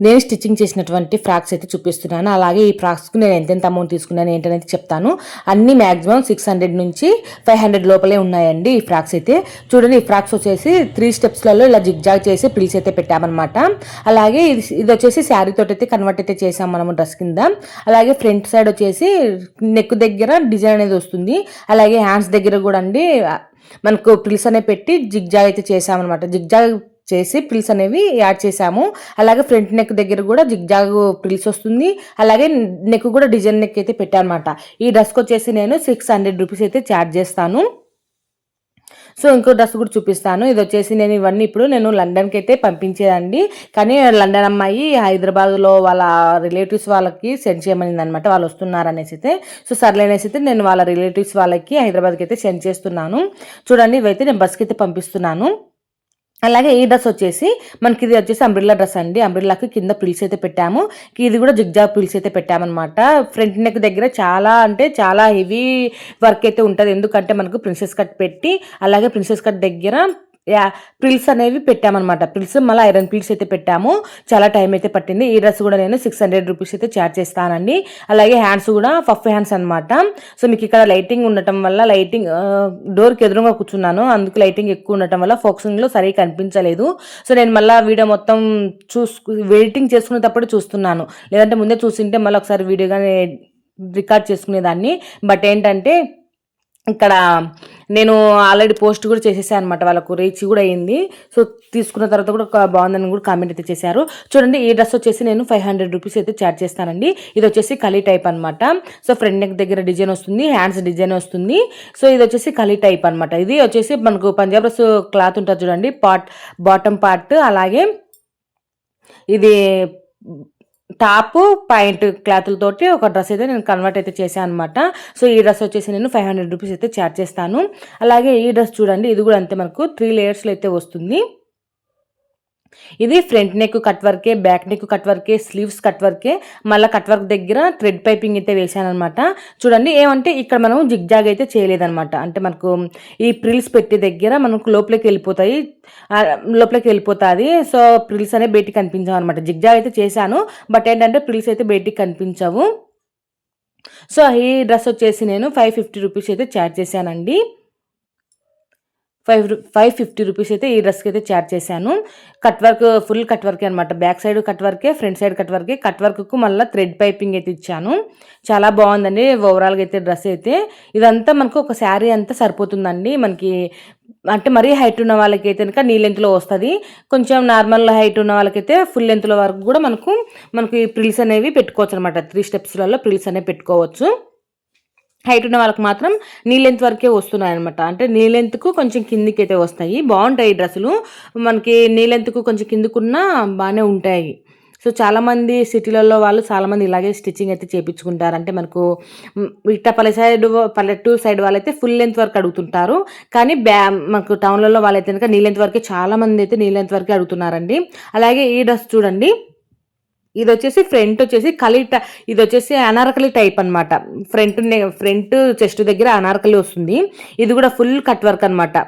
నేను స్టిచ్చింగ్ చేసినటువంటి ఫ్రాక్స్ అయితే చూపిస్తున్నాను. అలాగే ఈ ఫ్రాక్స్కి నేను ఎంతెంత అమౌంట్ తీసుకున్నాను ఏంటనేది చెప్తాను. అన్ని మ్యాక్సిమం సిక్స్ హండ్రెడ్ నుంచి ఫైవ్ హండ్రెడ్ లోపలే ఉన్నాయండి ఈ ఫ్రాక్స్ అయితే. చూడండి ఈ ఫ్రాక్స్ వచ్చేసి త్రీ స్టెప్స్లలో ఇలా జిగ్జాగ్ చేసి పిల్స్ అయితే పెట్టామన్నమాట. అలాగే ఇది ఇది వచ్చేసి శారీ తోటైతే కన్వర్ట్ అయితే చేసాం మనము డ్రెస్ కింద. అలాగే ఫ్రంట్ సైడ్ వచ్చేసి నెక్ దగ్గర డిజైన్ అనేది వస్తుంది. అలాగే హ్యాండ్స్ దగ్గర కూడా అండి మనకు పిల్స్ అనేది పెట్టి జిగ్జాగ్ అయితే చేసామన్నమాట. జిగ్జాగ్ చేసి ప్రిల్స్ అనేవి యాడ్ చేసాము అలాగే ఫ్రంట్ నెక్ దగ్గర కూడా జిగ్జాగ్ ప్రిల్స్ వస్తుంది. అలాగే నెక్ కూడా డిజైన్ నెక్ అయితే పెట్టానమాట. ఈ డ్రెస్కి వచ్చేసి నేను సిక్స్ హండ్రెడ్ రూపీస్ అయితే ఛార్జ్ చేస్తాను. సో ఇంకో డ్రెస్ కూడా చూపిస్తాను. ఇది వచ్చేసి నేను ఇవన్నీ ఇప్పుడు నేను లండన్కి అయితే పంపించేదండి. కానీ లండన్ అమ్మాయి హైదరాబాద్లో వాళ్ళ రిలేటివ్స్ వాళ్ళకి సెండ్ చేయమనింది అనమాట వాళ్ళు వస్తున్నారు అనేసి అయితే. సో సర్లేనేసి అయితే నేను వాళ్ళ రిలేటివ్స్ వాళ్ళకి హైదరాబాద్కి అయితే సెండ్ చేస్తున్నాను. చూడండి ఇవైతే నేను బస్కి అయితే పంపిస్తున్నాను. అలాగే ఈ డ్రెస్ వచ్చేసి మనకి ఇది వచ్చేసి అంబ్రిల్లా డ్రెస్ అండి. అంబ్రిల్లాకి కింద పిల్స్ అయితే పెట్టాము. ఇది కూడా జిగ్జాగ్ పిల్స్ అయితే పెట్టామన్నమాట. ఫ్రంట్ నెక్ దగ్గర చాలా అంటే చాలా హెవీ వర్క్ అయితే ఉంటుంది. ఎందుకంటే మనకు ప్రిన్సెస్ కట్ పెట్టి అలాగే ప్రిన్సెస్ కట్ దగ్గర యా ప్రిల్స్ అనేవి పెట్టామన్నమాట. ప్రిల్స్ మళ్ళీ ఐరన్ పిల్స్ అయితే పెట్టాము. చాలా టైం అయితే పట్టింది. ఈ డ్రెస్ కూడా నేను సిక్స్ హండ్రెడ్ రూపీస్ అయితే ఛార్జ్ చేస్తానండి. అలాగే హ్యాండ్స్ కూడా ఫఫ్ హ్యాండ్స్ అనమాట సో మీకు ఇక్కడ లైటింగ్ ఉండటం వల్ల లైటింగ్ డోర్కి ఎదురుగా కూర్చున్నాను. అందుకు లైటింగ్ ఎక్కువ ఉండటం వల్ల ఫోక్సింగ్లో సరిగ్గా కనిపించలేదు. సో నేను మళ్ళీ వీడియో మొత్తం చూసు వెయిటింగ్ చేసుకునేటప్పుడు చూస్తున్నాను. లేదంటే ముందే చూసింటే మళ్ళీ ఒకసారి వీడియోగానే రికార్డ్ చేసుకునేదాన్ని. బట్ ఏంటంటే ఇక్కడ నేను ఆల్రెడీ పోస్ట్ కూడా చేసేసాను అనమాట వాళ్ళకు రీచ్ కూడా అయింది. సో తీసుకున్న తర్వాత కూడా ఒక బాగుందని కూడా కామెంట్ అయితే చేశారు. చూడండి ఈ డ్రెస్ వచ్చేసి నేను ఫైవ్ హండ్రెడ్ రూపీస్ అయితే ఛార్జ్ చేస్తానండి. ఇది వచ్చేసి కలీ టైప్ అనమాట సో ఫ్రంట్ నెక్ దగ్గర డిజైన్ వస్తుంది హ్యాండ్స్ డిజైన్ వస్తుంది. సో ఇది వచ్చేసి కలీ టైప్ అనమాట ఇది వచ్చేసి మనకు పంజాబ్ డ్రెస్ క్లాత్ ఉంటుంది చూడండి పార్ట్ బాటమ్ పార్ట్ అలాగే ఇది టాప్ పాయింట్ క్లాతులతోటి ఒక డ్రెస్ అయితే నేను కన్వర్ట్ అయితే చేశాను అనమాట సో ఈ డ్రెస్ వచ్చేసి నేను ఫైవ్ హండ్రెడ్ రూపీస్ అయితే ఛార్జ్ చేస్తాను. అలాగే ఈ డ్రెస్ చూడండి ఇది కూడా అంతే మనకు త్రీ లేయర్స్లో అయితే వస్తుంది. ఇది ఫ్రంట్ నెక్ కట్ వర్కే బ్యాక్ నెక్ కట్ వర్కే స్లీవ్స్ కట్ వర్కే మళ్ళీ కట్ వర్క్ దగ్గర థ్రెడ్ పైపింగ్ అయితే వేసాను అనమాట చూడండి ఏమంటే ఇక్కడ మనం జిగ్జాగ్ అయితే చేయలేదన్నమాట. అంటే మనకు ఈ ప్రిల్స్ పెట్టే దగ్గర మనకు లోపలికి వెళ్ళిపోతాయి. లోపలికి వెళ్ళిపోతుంది. సో ప్రిల్స్ అనే బయటికి కనిపించావు అనమాట జిగ్జాగ్ అయితే చేశాను బట్ ఏంటంటే ప్రిల్స్ అయితే బయటికి కనిపించవు. సో ఈ డ్రెస్ వచ్చేసి నేను ఫైవ్ ఫిఫ్టీ రూపీస్ అయితే ఛార్జ్ చేశానండి. ఫైవ్ ఫైవ్ ఫిఫ్టీ రూపీస్ అయితే ఈ డ్రెస్కి అయితే చార్జ్ చేశాను. కట్ వర్క్ ఫుల్ కట్ వర్కే అనమాట బ్యాక్ సైడ్ కట్ వర్కే ఫ్రంట్ సైడ్ కట్ వర్కే కట్ వర్క్కు మళ్ళీ థ్రెడ్ పైపింగ్ అయితే ఇచ్చాను. చాలా బాగుందండి ఓవరాల్గా అయితే డ్రెస్ అయితే. ఇదంతా మనకు ఒక శారీ అంతా సరిపోతుందండి. మనకి అంటే మరీ హైట్ ఉన్న వాళ్ళకి అయితే కనుక నీ లెంత్లో వస్తుంది. కొంచెం నార్మల్ హైట్ ఉన్న వాళ్ళకైతే ఫుల్ లెంత్లో వరకు కూడా మనకు మనకి ప్రిల్స్ అనేవి పెట్టుకోవచ్చు అనమాట త్రీ స్టెప్స్లలో ప్రిల్స్ అనేవి పెట్టుకోవచ్చు. హైట్ ఉన్న వాళ్ళకి మాత్రం నీలెంత్ వరకే వస్తున్నాయి అనమాట అంటే నీ కొంచెం కిందికి అయితే వస్తాయి. బాగుంటాయి డ్రెస్సులు. మనకి నీ కొంచెం కిందకున్నా బాగానే ఉంటాయి. సో చాలామంది సిటీలలో వాళ్ళు చాలామంది ఇలాగే స్టిచ్చింగ్ అయితే చేయించుకుంటారు అంటే మనకు ఇట్ట పల్లె సైడ్ పల్లెటూరు సైడ్ వాళ్ళైతే ఫుల్ లెంత్ వరకు అడుగుతుంటారు. కానీ బ్యా మనకు టౌన్లలో వాళ్ళైతే కనుక నీ లెంత్ వరకే చాలామంది అయితే నీ లెంత్ వరకే అడుగుతున్నారండి. అలాగే ఈ డ్రెస్ చూడండి. ఇది వచ్చేసి ఫ్రంట్ వచ్చేసి కలి ఇది వచ్చేసి అనార్కలి టైప్ అనమాట ఫ్రంట్ ఫ్రంట్ చెస్ట్ దగ్గర అనార్కలి వస్తుంది. ఇది కూడా ఫుల్ కట్ వర్క్ అనమాట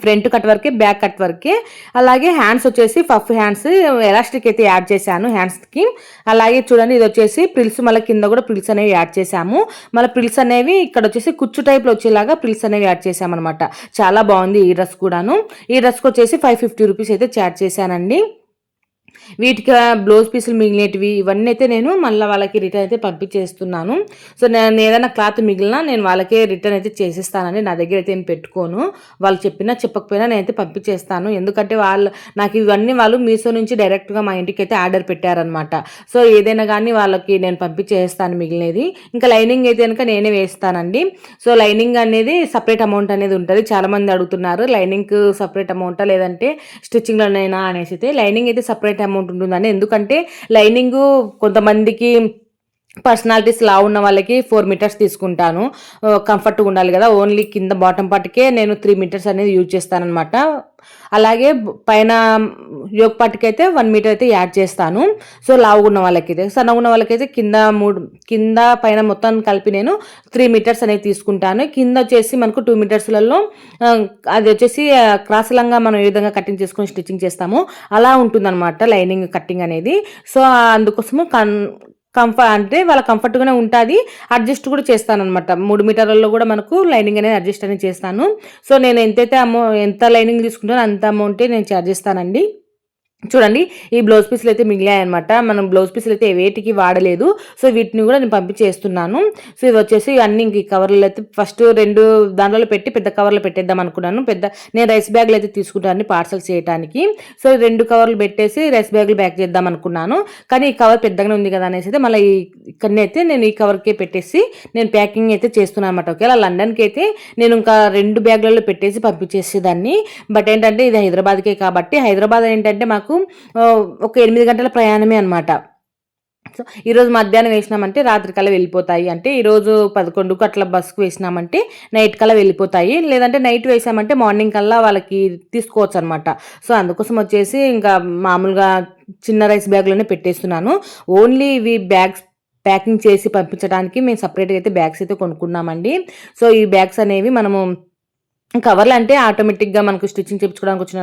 ఫ్రంట్ కట్ వర్కే బ్యాక్ కట్ వర్కే. అలాగే హ్యాండ్స్ వచ్చేసి పఫ్ హ్యాండ్స్ ఎలాస్టిక్ అయితే యాడ్ చేశాను హ్యాండ్స్కి. అలాగే చూడండి ఇది వచ్చేసి ప్రిల్స్ మళ్ళీ కింద కూడా ప్రిల్స్ అనేవి యాడ్ చేశాము. మళ్ళీ ప్రిల్స్ అనేవి ఇక్కడ వచ్చేసి కుచ్చు టైప్లో వచ్చేలాగా ప్రిల్స్ అనేవి యాడ్ చేశామన్నమాట. చాలా బాగుంది ఈ డ్రెస్ కూడాను. ఈ డ్రెస్కి వచ్చేసి ఫైవ్ ఫిఫ్టీ రూపీస్ అయితే చార్జ్ చేశానండి. వీటికి బ్లౌజ్ పీసులు మిగిలినవి ఇవన్నీ అయితే నేను మళ్ళీ వాళ్ళకి రిటర్న్ అయితే పంపించేస్తున్నాను. సో నేను ఏదైనా క్లాత్ మిగిలినా నేను వాళ్ళకే రిటర్న్ అయితే చేసేస్తానండి. నా దగ్గర అయితే నేను పెట్టుకోను. వాళ్ళు చెప్పినా చెప్పకపోయినా నేనైతే పంపించేస్తాను. ఎందుకంటే వాళ్ళు నాకు ఇవన్నీ వాళ్ళు మీషో నుంచి డైరెక్ట్గా మా ఇంటికి అయితే ఆర్డర్ పెట్టారనమాట సో ఏదైనా కానీ వాళ్ళకి నేను పంపించేస్తాను మిగిలినది. ఇంకా లైనింగ్ అయితే కనుక నేనే వేస్తానండి. సో లైనింగ్ అనేది సపరేట్ అమౌంట్ అనేది ఉంటుంది. చాలామంది అడుగుతున్నారు లైనింగ్ సపరేట్ అమౌంటా? లేదంటే స్టిచ్చింగ్లోనైనా అనేసి అయితే లైనింగ్ అయితే సపరేట్ అమౌంట్ అమౌంట్ ఉంటుందని ఎందుకంటే లైనింగ్ కొంతమందికి పర్సనాలిటీస్ లా ఉన్న వాళ్ళకి ఫోర్ మీటర్స్ తీసుకుంటాను. Uh, కంఫర్ట్గా ఉండాలి కదా. ఓన్లీ కింద బాటమ్ పార్ట్కే నేను త్రీ మీటర్స్ అనేది యూజ్ చేస్తానమాట అలాగే పైన యోగ పట్టుకైతే అయితే వన్ మీటర్ అయితే యాడ్ చేస్తాను. సో లావుగా ఉన్న వాళ్ళకైతే సన్నగున్న వాళ్ళకైతే కింద మూడు కింద పైన మొత్తం కలిపి నేను త్రీ మీటర్స్ అనేది తీసుకుంటాను. కింద వచ్చేసి మనకు టూ మీటర్స్లలో అది వచ్చేసి క్రాస్ లంగా మనం ఏ విధంగా కటింగ్ చేసుకొని స్టిచ్చింగ్ చేస్తామో అలా ఉంటుందన్నమాట లైనింగ్ కటింగ్ అనేది. సో అందుకోసము కన్ కంఫర్ట్ అంటే వాళ్ళ కంఫర్ట్గానే ఉంటుంది. అడ్జస్ట్ కూడా చేస్తాను అనమాట మూడు మీటర్లలో కూడా మనకు లైనింగ్ అనేది అడ్జస్ట్ అనేది చేస్తాను. సో నేను ఎంతైతే అమౌ ఎంత లైనింగ్ తీసుకుంటానో అంత అమౌంటే నేను ఛార్జ్ చేస్తానండి. చూడండి ఈ బ్లౌజ్ పీసులు అయితే మిగిలాయి అనమాట మనం బ్లౌజ్ పీసులు అయితే వేటికి వాడలేదు. సో వీటిని కూడా నేను పంపించేస్తున్నాను. సో ఇది వచ్చేసి అన్ని ఇంక కవర్లు అయితే ఫస్ట్ రెండు దాంట్లో పెట్టి పెద్ద కవర్లు పెట్టేద్దాం అనుకున్నాను. పెద్ద నేను రైస్ బ్యాగ్లు అయితే తీసుకుంటాను పార్సల్ చేయడానికి సో రెండు కవర్లు పెట్టేసి రైస్ బ్యాగ్లు బ్యాక్ చేద్దాం అనుకున్నాను. కానీ ఈ కవర్ పెద్దగానే ఉంది కదా అనేసి అయితే మళ్ళీ ఇక్కడనే అయితే నేను ఈ కవర్కే పెట్టేసి నేను ప్యాకింగ్ అయితే చేస్తున్నాను అనమాట ఒకవేళ లండన్కి అయితే నేను ఇంకా రెండు బ్యాగ్లలో పెట్టేసి పంపించేసేదాన్ని. బట్ ఏంటంటే ఇది హైదరాబాద్కే కాబట్టి హైదరాబాద్ ఏంటంటే మాకు మాకు ఒక ఎనిమిది గంటల ప్రయాణమే అనమాట సో ఈరోజు మధ్యాహ్నం వేసినామంటే రాత్రికల్లా వెళ్ళిపోతాయి. అంటే ఈరోజు పదకొండుకు అట్లా బస్సుకు వేసినామంటే నైట్ కల్లా వెళ్ళిపోతాయి. లేదంటే నైట్ వేసామంటే మార్నింగ్ కల్లా వాళ్ళకి తీసుకోవచ్చు అనమాట సో అందుకోసం వచ్చేసి ఇంకా మామూలుగా చిన్న రైస్ బ్యాగ్లోనే పెట్టేస్తున్నాను. ఓన్లీ ఇవి బ్యాగ్స్ ప్యాకింగ్ చేసి పంపించడానికి మేము సపరేట్గా అయితే బ్యాగ్స్ అయితే కొనుక్కున్నామండి. సో ఈ బ్యాగ్స్ అనేవి మనము కవర్లు అంటే ఆటోమేటిక్గా మనకు స్టిచ్చింగ్ చేయించుకోవడానికి వచ్చిన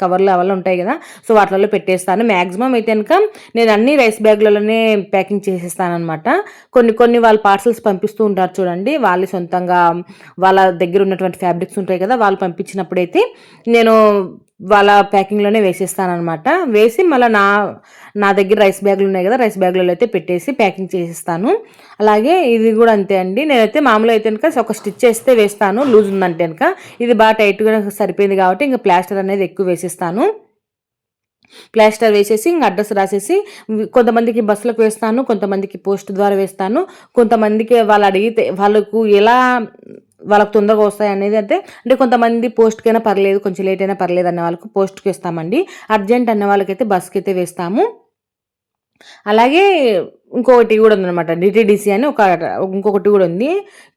కవర్లు అవన్నీ ఉంటాయి కదా. సో వాటిలలో పెట్టేస్తాను. మ్యాక్సిమం అయితే కనుక నేను అన్ని రైస్ బ్యాగ్లలోనే ప్యాకింగ్ చేసేస్తాను అనమాట కొన్ని కొన్ని వాళ్ళు పార్సల్స్ పంపిస్తూ ఉంటారు చూడండి. వాళ్ళు సొంతంగా వాళ్ళ దగ్గర ఉన్నటువంటి ఫ్యాబ్రిక్స్ ఉంటాయి కదా వాళ్ళు పంపించినప్పుడైతే నేను వాళ్ళ ప్యాకింగ్లోనే వేసేస్తాను అనమాట వేసి మళ్ళీ నా నా దగ్గర రైస్ బ్యాగులు ఉన్నాయి కదా రైస్ బ్యాగులలో అయితే పెట్టేసి ప్యాకింగ్ చేసేస్తాను. అలాగే ఇది కూడా అంతే అండి. నేనైతే మామూలు అయితే కనుక ఒక స్టిచ్ చేస్తే వేస్తాను. లూజ్ ఉందంటే కనుక. ఇది బాగా టైట్గా సరిపోయింది కాబట్టి ఇంకా ప్లాస్టర్ అనేది ఎక్కువ వేసేస్తాను. ప్లాస్టర్ వేసేసి ఇంక అడ్రస్ రాసేసి కొంతమందికి బస్సులకు వేస్తాను కొంతమందికి పోస్ట్ ద్వారా వేస్తాను. కొంతమందికి వాళ్ళు అడిగితే వాళ్ళకు ఎలా వాళ్ళకు తొందరగా వస్తాయి అనేది అంటే అంటే కొంతమంది పోస్ట్కైనా పర్లేదు కొంచెం లేట్ అయినా పర్లేదు అన్న వాళ్ళకు పోస్ట్కి వేస్తామండి. అర్జెంట్ అన్న వాళ్ళకైతే బస్కి అయితే వేస్తాము. అలాగే ఇంకొకటి కూడా ఉందన్నమాట. డిటీడీసీ అని ఒక ఇంకొకటి కూడా ఉంది.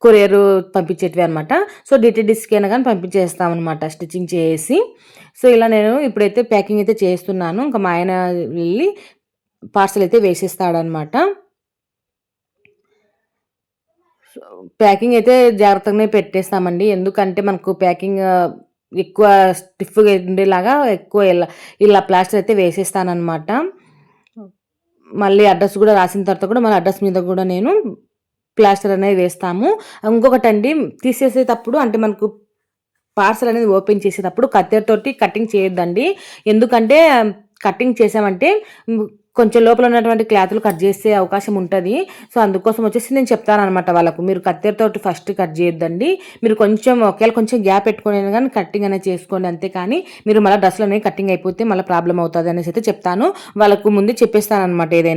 కొరియర్ పంపించేటివి అనమాట సో డిటీడీసీకి అయినా కానీ పంపించేస్తామన్నమాట స్టిచ్చింగ్ చేసి. సో ఇలా నేను ఇప్పుడైతే ప్యాకింగ్ అయితే చేస్తున్నాను. ఇంకా మా ఆయన వెళ్ళి పార్సల్ అయితే వేసేస్తాడనమాట ప్యాకింగ్ అయితే జాగ్రత్తగానే పెట్టేస్తామండి. ఎందుకంటే మనకు ప్యాకింగ్ ఎక్కువ స్టిఫ్గా ఉండేలాగా ఎక్కువ ఇలా ఇలా ప్లాస్టర్ అయితే వేసేస్తానమాట మళ్ళీ అడ్రస్ కూడా రాసిన తర్వాత కూడా మన అడ్రస్ మీద కూడా నేను ప్లాస్టర్ అనేది వేస్తాము. ఇంకొకటి అండి తీసేసేటప్పుడు అంటే మనకు పార్సల్ అనేది ఓపెన్ చేసేటప్పుడు కత్తెరతోటి కటింగ్ చేయొద్దండి. ఎందుకంటే కటింగ్ చేసామంటే కొంచెం లోపల ఉన్నటువంటి క్లాత్లు కట్ చేసే అవకాశం ఉంటుంది. సో అందుకోసం వచ్చేసి నేను చెప్తాను అనమాట వాళ్ళకు. మీరు కత్తెరతో ఫస్ట్ కట్ చేయొద్దండి. మీరు కొంచెం ఒకవేళ కొంచెం గ్యాప్ పెట్టుకునే కానీ కట్టింగ్ అనేది చేసుకోండి అంతే కానీ మీరు మళ్ళీ డ్రెస్లో కట్టింగ్ అయిపోతే మళ్ళీ ప్రాబ్లం అవుతుంది అనేసి అయితే చెప్తాను. వాళ్ళకు ముందు చెప్పేస్తాను అనమాట ఏదైనా